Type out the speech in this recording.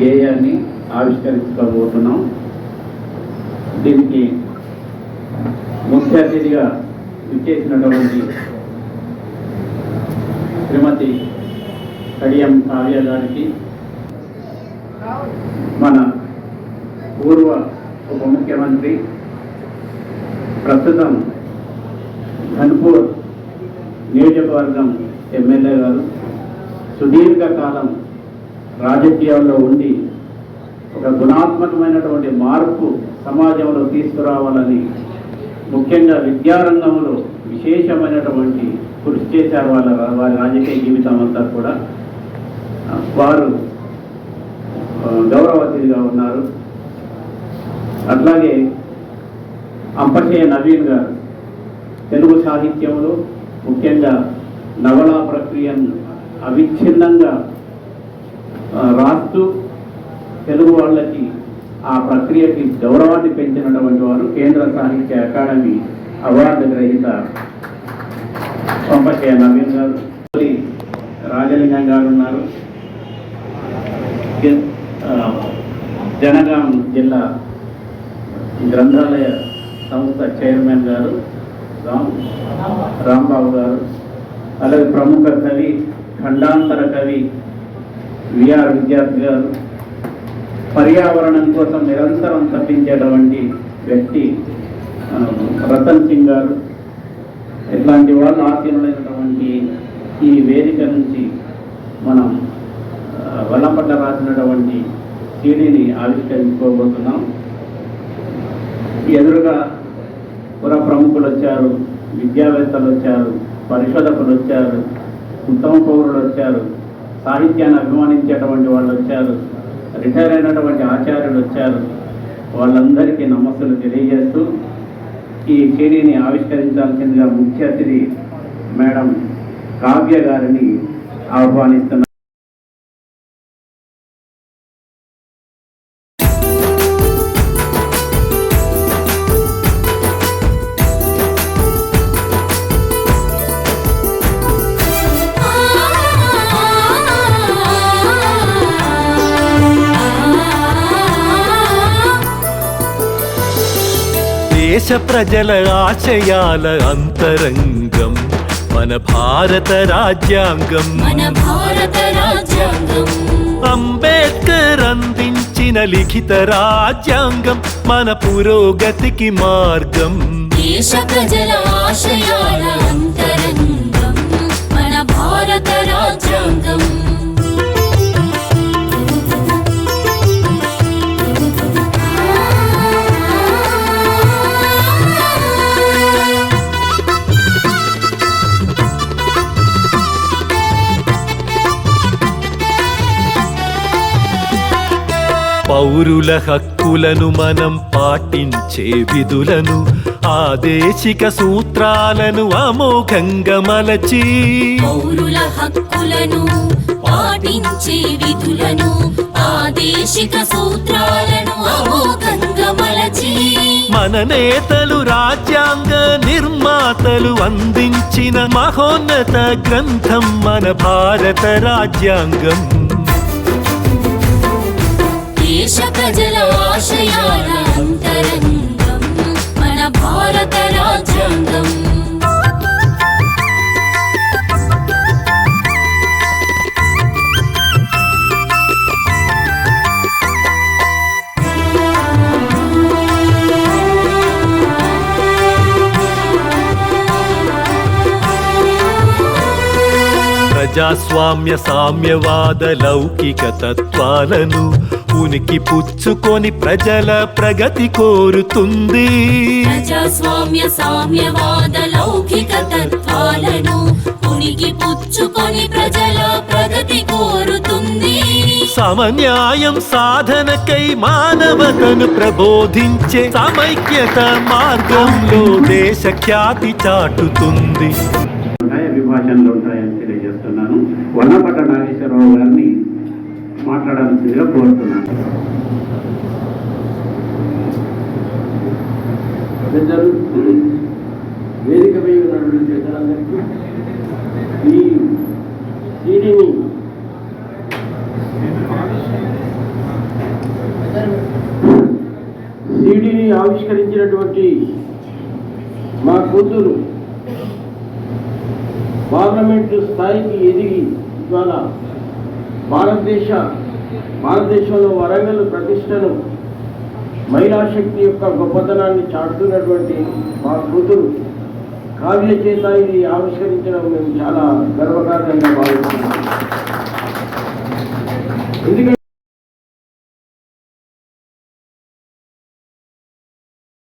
గేయాన్ని ఆవిష్కరించుకోబోతున్నాం. దీనికి ముఖ్య అతిథిగా విచ్చేసినటువంటి శ్రీమతి కడియం కావ్య గారికి మన పూర్వ ఉప ముఖ్యమంత్రి ప్రస్తుతం ధన్పూర్ నియోజకవర్గం ఎమ్మెల్యే గారు సుదీర్ఘకాలం రాజకీయాల్లో ఉండి ఒక గుణాత్మకమైనటువంటి మార్పు సమాజంలో తీసుకురావాలని ముఖ్యంగా విద్యారంగంలో విశేషమైనటువంటి కృషి చేశారు వాళ్ళ వారి రాజకీయ జీవితం అంతా కూడా. వారు గౌరవ అతిథిగా ఉన్నారు. అట్లాగే అంపశయ నవీన్ గారు తెలుగు సాహిత్యంలో ముఖ్యంగా నవలా ప్రక్రియను అవిచ్ఛిన్నంగా రాస్తూ తెలుగు వాళ్ళకి ఆ ప్రక్రియకి గౌరవాన్ని పెంచినటువంటి వారు కేంద్ర సాహిత్య అకాడమీ అవార్డు గ్రహీత సొంపకే నవీన్ గారు రాజలింగం గారు ఉన్నారు. జనగాం జిల్లా గ్రంథాలయ సంస్థ చైర్మన్ గారు రామ్ రాంబాబు గారు. అలాగే ప్రముఖ కవి ఖండాంతర కవి విఆర్ విద్యార్థి గారు పర్యావరణం కోసం నిరంతరం తప్పించేటువంటి వ్యక్తి రతన్ సింగ్ గారు. ఇట్లాంటి వాళ్ళు ఆశీనులైనటువంటి ఈ వేదిక నుంచి మనం ఆ, రాసినటువంటి సీడీని ఆవిష్కరించుకోబోతున్నాం. ఎదురుగా పుర ప్రముఖులు వచ్చారు విద్యావేత్తలు వచ్చారు పరిశోధకులు వచ్చారు ఉత్తమ పౌరులు వచ్చారు సాహిత్యాన్ని అభిమానించేటువంటి వాళ్ళు వచ్చారు. రిటైర్ అయినటువంటి ఆచార్యులు వచ్చారు. వాళ్ళందరికీ నమస్సులు తెలియజేస్తూ ఈ సీడీని ఆవిష్కరించాల్సిందిగా ముఖ్య అతిథి మేడం కావ్య గారిని ఆహ్వానిస్తున్నారు దేశ ప్రజల ఆశయాల అంతరంగం. మన భారత రాజ్యాంగం. మన భారత రాజ్యాంగం. అంబేద్కర్ అందించిన లిఖిత రాజ్యాంగం మన పురోగతికి మార్గం. దేశ ప్రజల ఆశయాల పౌరుల హక్కులను మనం పాటించే విధులను ఆదేశిక సూత్రాలను అమోఘంగా మలచి. పౌరుల హక్కులను పాటించే విధులను ఆదేశిక సూత్రాలను అమోఘంగా మలచి. మన నేతలు రాజ్యాంగ నిర్మాతలు అందించిన మహోన్నత గ్రంథం మన భారత రాజ్యాంగం. ప్రజల ఆశయాల అంతరంగం మన భారత రాజ్యాంగం. ప్రజాస్వామ్య సామ్యవాద లౌకిక తత్వాలను ఉనికి పుచ్చుకొని ప్రజల ప్రగతి కోరుతుంది. ప్రజాస్వామ్య సామ్యవాద లౌకిక తత్వాలను ఉనికి పుచ్చుకొని ప్రజల ప్రగతి కోరుతుంది. సమన్యాయం సాధనకై మానవతను ప్రబోధించే సమైక్యత మార్గంలో దేశ ఖ్యాతి చాటుతుంది. అభిభాషణలు ఉంటాయని తెలియజేస్తున్నాను. నాగేశ్వరరావు గారిని మాట్లాడాల్సిందిగా కోరుతున్నాను. పెద్దలు వేదిక మీద ఉన్నటువంటి ఈ సీడీని సీడీని ఆవిష్కరించినటువంటి మా కూతురు పార్లమెంటు స్థాయికి ఎదిగి ఇవాళ భారతదేశ భారతదేశంలో వరంగల్ ప్రతిష్టను మహిళా శక్తి యొక్క గొప్పతనాన్ని చాటుతున్నటువంటి మా కూతురు కావ్య చేత ఇది ఆవిష్కరించడం మేము చాలా గర్వకారణంగా భావిస్తున్నాం. ఎందుకంటే